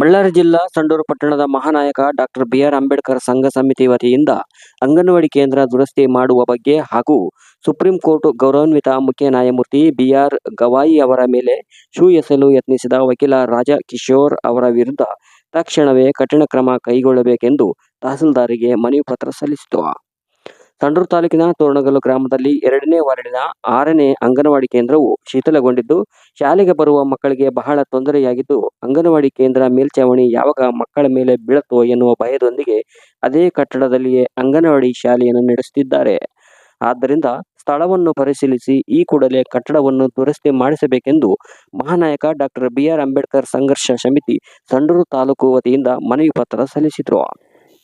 ಬಳ್ಳಾರಿ ಜಿಲ್ಲಾ ಸಂಡೂರು ಪಟ್ಟಣದ ಮಹಾನಾಯಕ doctor B R Ambedkar ಸಂಘ ಸಮಿತಿ ವತಿಯಿಂದ ಅಂಗನವಾಡಿ ಕೇಂದ್ರ ದುರಸ್ತಿ ಮಾಡುವ ಬಗ್ಗೆ ಹಾಗೂ ಸುಪ್ರೀಂ ಕೋರ್ಟ್ ಗೌರವಾನ್ವಿತ ಮುಖ್ಯ ನ್ಯಾಯಮೂರ್ತಿ ಬಿಆರ್ ಗವಾಯಿ ಅವರ ಮೇಲೆ ಶೂ ಎಸಲು ಯತ್ನಿಸಿದ ವಕೀಲ ರಾಜಾ ಕಿಶೋರ್ ಅವರ ವಿರುದ್ಧ ತಕ್ಷಣವೇ ಕಠಿಣ ಕ್ರಮ ಕೈಗೊಳ್ಳಬೇಕೆಂದು ತಹಸೀಲ್ದಾರಿಗೆ ಮನವಿ ಪತ್ರ ಸಲ್ಲಿಸಿತು. ಸಂಡೂರು ತಾಲೂಕಿನ ತೋರಣಗಲ್ಲು ಗ್ರಾಮದಲ್ಲಿ ಎರಡನೇ ವಾರ್ಡಿನ ಆರನೇ ಅಂಗನವಾಡಿ ಕೇಂದ್ರವು ಶಿಥಿಲಗೊಂಡಿದ್ದು ಶಾಲೆಗೆ ಬರುವ ಮಕ್ಕಳಿಗೆ ಬಹಳ ತೊಂದರೆಯಾಗಿದ್ದು, ಅಂಗನವಾಡಿ ಕೇಂದ್ರ ಮೇಲ್ಚಾವಣಿ ಯಾವಾಗ ಮಕ್ಕಳ ಮೇಲೆ ಬೀಳತ್ತೋ ಎನ್ನುವ ಭಯದೊಂದಿಗೆ ಅದೇ ಕಟ್ಟಡದಲ್ಲಿಯೇ ಅಂಗನವಾಡಿ ಶಾಲೆಯನ್ನು ನಡೆಸುತ್ತಿದ್ದಾರೆ. ಆದ್ದರಿಂದ ಸ್ಥಳವನ್ನು ಪರಿಶೀಲಿಸಿ ಈ ಕೂಡಲೇ ಕಟ್ಟಡವನ್ನು ದುರಸ್ತಿ ಮಾಡಿಸಬೇಕೆಂದು ಮಹಾನಾಯಕ ಡಾಕ್ಟರ್ ಬಿಆರ್ ಅಂಬೇಡ್ಕರ್ ಸಂಘರ್ಷ ಸಮಿತಿ ಸಂಡೂರು ತಾಲೂಕು ವತಿಯಿಂದ ಮನವಿ ಪತ್ರ ಸಲ್ಲಿಸಿದರು.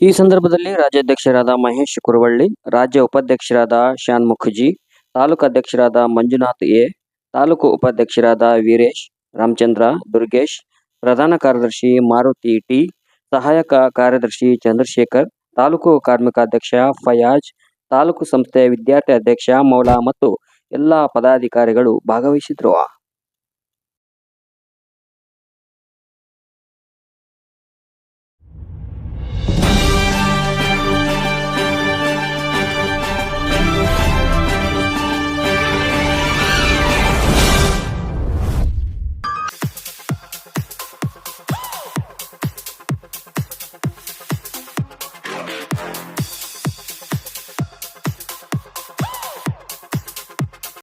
ಈ ಸಂದರ್ಭದಲ್ಲಿ ರಾಜ್ಯಾಧ್ಯಕ್ಷರಾದ ಮಹೇಶ್ ಕುರುವಳ್ಳಿ, ರಾಜ್ಯ ಉಪಾಧ್ಯಕ್ಷರಾದ ಶಾನ್ ಮುಖರ್ಜಿ, ತಾಲೂಕು ಅಧ್ಯಕ್ಷರಾದ ಮಂಜುನಾಥ್ ಎ, ತಾಲೂಕು ಉಪಾಧ್ಯಕ್ಷರಾದ ವೀರೇಶ್, ರಾಮಚಂದ್ರ, ದುರ್ಗೇಶ್, ಪ್ರಧಾನ ಕಾರ್ಯದರ್ಶಿ ಮಾರುತಿ ಟಿ, ಸಹಾಯಕ ಕಾರ್ಯದರ್ಶಿ ಚಂದ್ರಶೇಖರ್, ತಾಲೂಕು ಕಾರ್ಮಿಕ ಅಧ್ಯಕ್ಷ ಫಯಾಜ್, ತಾಲೂಕು ಸಂಸ್ಥೆಯ ವಿದ್ಯಾರ್ಥಿ ಅಧ್ಯಕ್ಷ ಮೌಲಾ ಮತ್ತು ಎಲ್ಲ ಪದಾಧಿಕಾರಿಗಳು ಭಾಗವಹಿಸಿದ್ರು